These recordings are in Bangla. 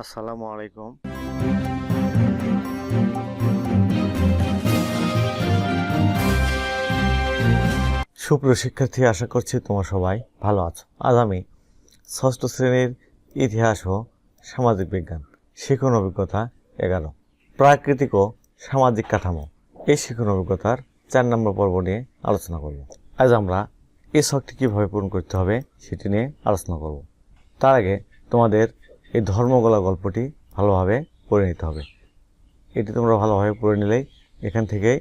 আসসালামু আলাইকুম। সুপ্রিয় শিক্ষার্থী, আশা করছি তোমরা সবাই ভালো আছো। আজ আমি ষষ্ঠ শ্রেণির ইতিহাস ও সামাজিক বিজ্ঞান শিখন অভিজ্ঞতা এগারো, প্রাকৃতিক ও সামাজিক কাঠামো। এই শিখন অভিজ্ঞতার চার নম্বর পর্ব নিয়ে আলোচনা করব। আজ আমরা এই শখটি কীভাবে পূরণ করতে হবে সেটি নিয়ে আলোচনা করব। তার আগে তোমাদের এই ধর্মগোলা গল্পটি ভালোভাবে পড়ে নিতে হবে। এটি তোমরা ভালোভাবে পড়ে নিলেই এখান থেকেই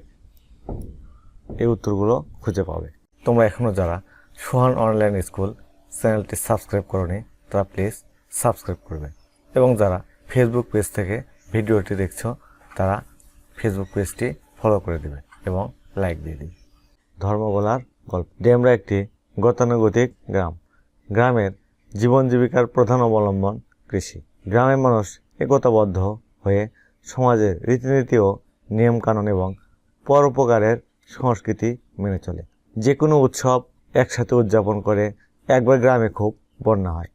এই উত্তরগুলো খুঁজে পাবে। তোমরা এখনও যারা সোহান অনলাইন স্কুল চ্যানেলটি সাবস্ক্রাইব করনি, তারা প্লিজ সাবস্ক্রাইব করবে। এবং যারা ফেসবুক পেজ থেকে ভিডিওটি দেখছ, তারা ফেসবুক পেজটি ফলো করে দেবে এবং লাইক দিয়ে দিবে। ধর্মগোলার গল্প। ডেমরা একটি গতানুগতিক গ্রাম। গ্রামের জীবন জীবিকার প্রধান অবলম্বন কৃষি। গ্রামের মানুষ একতাবদ্ধ হয়ে সমাজের রীতিনীতি ও নিয়মকানুন এবং পরোপকারের সংস্কৃতি মেনে চলে। যে কোনো উৎসব একসাথে উদযাপন করে একবার গ্রামে খুব বন্যা হয়।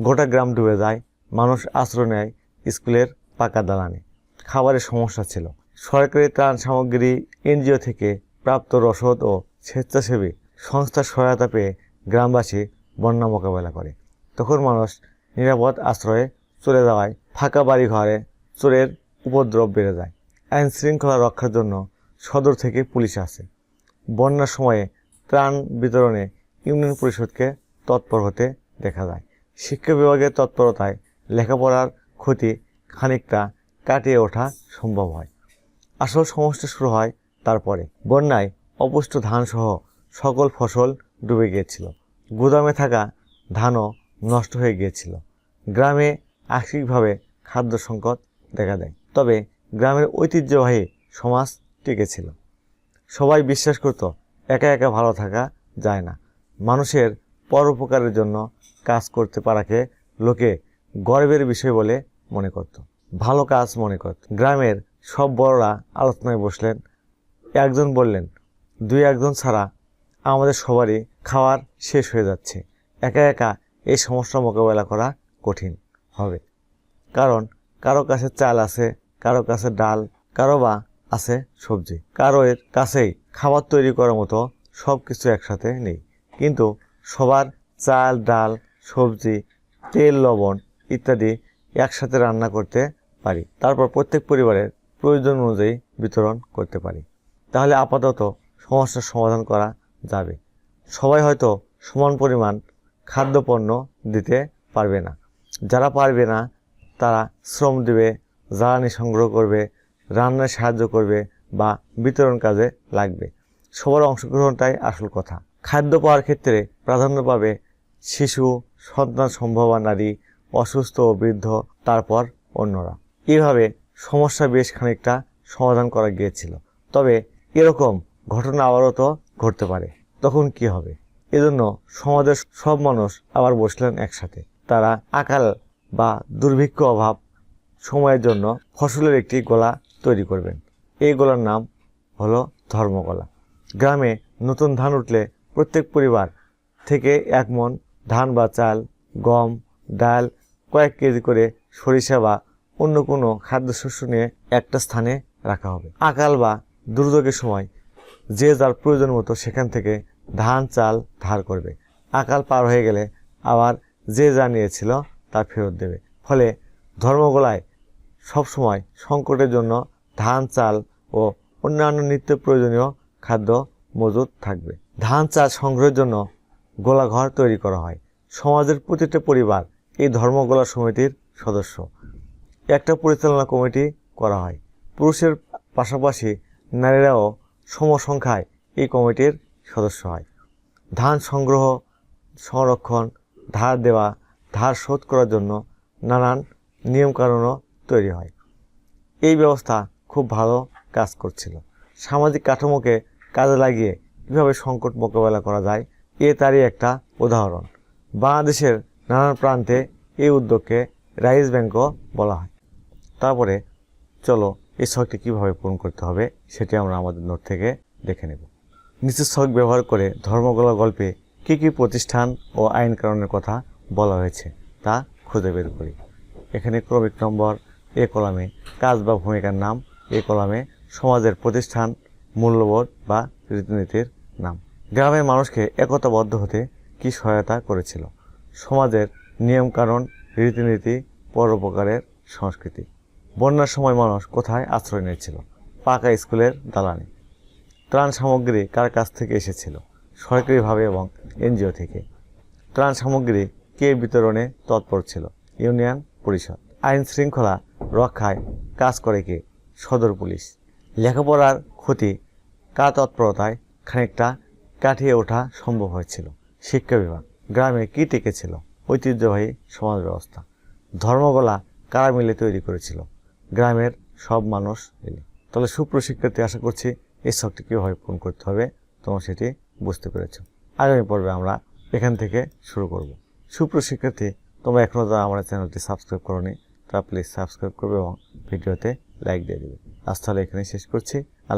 গোটা গ্রাম ডুবে যায়, মানুষ আশ্রয় নেয় স্কুলের পাকা দালানে। খাবারের সমস্যা ছিল। সরকারি ত্রাণ সামগ্রী, এনজিও থেকে প্রাপ্ত রসদ ও স্বেচ্ছাসেবী সংস্থার সহায়তা পেয়ে গ্রামবাসী বন্যা মোকাবেলা করে। তখন মানুষ নিরাপদ আশ্রয়ে চলে যাওয়ায় ফাঁকা বাড়ি ঘরে চোরের উপদ্রব বেড়ে যায়। আইন শৃঙ্খলা রক্ষার জন্য সদর থেকে পুলিশ আসে। বন্যার সময়ে ত্রাণ বিতরণে ইউনিয়ন পরিষদকে তৎপর হতে দেখা যায়। শিক্ষা বিভাগের তৎপরতায় লেখাপড়ার ক্ষতি খানিকটা কাটিয়ে ওঠা সম্ভব হয়। আসল সমস্যা শুরু হয় তারপরে। বন্যায় অপুষ্ট ধানসহ সকল ফসল ডুবে গিয়েছিল। গুদামে থাকা ধানও নষ্ট হয়ে গিয়েছিল। গ্রামে আংশিকভাবে খাদ্য সংকট দেখা দেয়। তবে গ্রামের ঐতিহ্যবাহী সমাজ টিকেছিল সবাই বিশ্বাস করত, একা একা ভালো থাকা যায় না। মানুষের পরোপকারের জন্য কাজ করতে পারাকে লোকে গর্বের বিষয় বলে মনে করত। ভালো কাজ মনে করত। গ্রামের সব বড়রা আলোচনায় বসলেন। একজন বললেন, দুই একজন ছাড়া আমাদের সবারই খাওয়ার শেষ হয়ে যাচ্ছে। একা একা এই সমস্যা মোকাবেলা করা কঠিন হবে। কারণ কারও কাছে চাল আছে, কারও কাছে ডাল, কারও বা আছে সবজি। কারও এর কাছেই খাবার তৈরি করার মতো সব কিছু একসাথে নেই। কিন্তু সবার চাল, ডাল, সবজি, তেল, লবণ ইত্যাদি একসাথে রান্না করতে পারি। তারপর প্রত্যেক পরিবারের প্রয়োজন অনুযায়ী বিতরণ করতে পারি। তাহলে আপাতত সমস্যার সমাধান করা যাবে। সবাই হয়তো সমান পরিমাণ খাদ্যপণ্য দিতে পারবে না। যারা পারবে না, তারা শ্রম দেবে, জ্বালানি সংগ্রহ করবে, রান্নায় সাহায্য করবে বা বিতরণ কাজে লাগবে। সবার অংশগ্রহণটাই আসল কথা। খাদ্য পাওয়ার ক্ষেত্রে প্রাধান্য পাবে শিশু, সন্তান সম্ভবা নারী, অসুস্থ ও বৃদ্ধ, তারপর অন্যরা। এইভাবে সমস্যা বেশ খানিকটা সমাধান করা গিয়েছিল। তবে এরকম ঘটনা আবারও তো ঘটতে পারে। তখন কি হবে? এজন্য সমাজের সব মানুষ আবার বসলেন একসাথে। তারা আকাল বা দুর্ভিক্ষ অভাব সময়ের জন্য ফসলের একটি গোলা তৈরি করবেন। এই গোলার নাম হলো ধর্মগোলা। গ্রামে নতুন ধান উঠলে প্রত্যেক পরিবার থেকে এক মন ধান বা চাল, গম, ডাল, কয়েক কেজি করে সরিষা বা অন্য কোনো খাদ্যশস্য নিয়ে একটা স্থানে রাখা হবে। আকাল বা দুর্যোগের সময় যে যার প্রয়োজন মতো সেখান থেকে ধান, চাল ধার করবে। আকাল পার হয়ে গেলে আবার যে যা নিয়েছিল তা ফেরত দেবে। ফলে ধর্মগোলায় সবসময় সংকটের জন্য ধান, চাল ও অন্যান্য নিত্য প্রয়োজনীয় খাদ্য মজুদ থাকবে। ধান, চাল সংগ্রহের জন্য গোলাঘর তৈরি করা হয়। সমাজের প্রতিটা পরিবার এই ধর্মগোলা সমিতির সদস্য। একটা পরিচালনা কমিটি করা হয়। পুরুষের পাশাপাশি নারীরাও সমসংখ্যায় এই কমিটির সদস্য হয়। ধান সংগ্রহ, সংরক্ষণ ধার দেওয়া, ধার শোধ করার জন্য নানান নিয়মকানুনও তৈরি হয়। এই ব্যবস্থা খুব ভালো কাজ করছিল। সামাজিক কাঠামোকে কাজে লাগিয়ে কীভাবে সংকট মোকাবেলা করা যায়, এ তারই একটা উদাহরণ। বাংলাদেশের নানান প্রান্তে এই উদ্যোগকে রাইস ব্যাংকও বলা হয়। তারপরে চলো এই শখটি কীভাবে পূরণ করতে হবে সেটি আমরা আমাদের নোট থেকে দেখে নেব। নিচের শখ ব্যবহার করে ধর্মগোলা গল্পে কী কী প্রতিষ্ঠান ও আইন কানুনের কথা বলা হয়েছে তা খুঁজে বের করি। এখানে ক্রমিক নম্বর, এ কলামে কাজ বা ভূমিকার নাম, এ কলামে সমাজের প্রতিষ্ঠান, মূল্যবোধ বা রীতিনীতির নাম। গ্রামের মানুষকে একতাবদ্ধ হতে কি সহায়তা করেছিল? সমাজের নিয়মকানুন, রীতিনীতি, পরোপকারের সংস্কৃতি। বন্যার সময় মানুষ কোথায় আশ্রয় নিয়েছিল? পাকা স্কুলের দালানে। ত্রাণ সামগ্রী কার কাছ থেকে এসেছিল? সরকারিভাবে এবং এনজিও থেকে। ত্রাণ সামগ্রী কে বিতরণে তৎপর ছিল? ইউনিয়ন পরিষদ। আইন শৃঙ্খলা রক্ষায় কাজ করে কে? সদর পুলিশ। লেখাপড়ার ক্ষতি কার তৎপরতায় খানিকটা কাটিয়ে ওঠা সম্ভব হয়েছিল? শিক্ষা বিভাগ। গ্রামে কি টিকেছিল ঐতিহ্যবাহী সমাজ ব্যবস্থা। ধর্মগলা কারা মিলে তৈরি করেছিল? গ্রামের সব মানুষ মিলে। তাহলে সুপ্রশিক্ষার্থী, আশা করছি এই শখটি কীভাবে পূরণ করতে হবে? তোমার সেটি বুঝতে পেরেছ। আগামী পর্বে আমরা এখান থেকে শুরু করব। সুপ্রশিক্ষার্থী তোমরা এখনও যারা আমার চ্যানেলটি সাবস্ক্রাইব করোনি, তারা প্লিজ সাবস্ক্রাইব করবে এবং ভিডিওতে লাইক দিয়ে দেবে। আজ তাহলে এখানে শেষ করছি।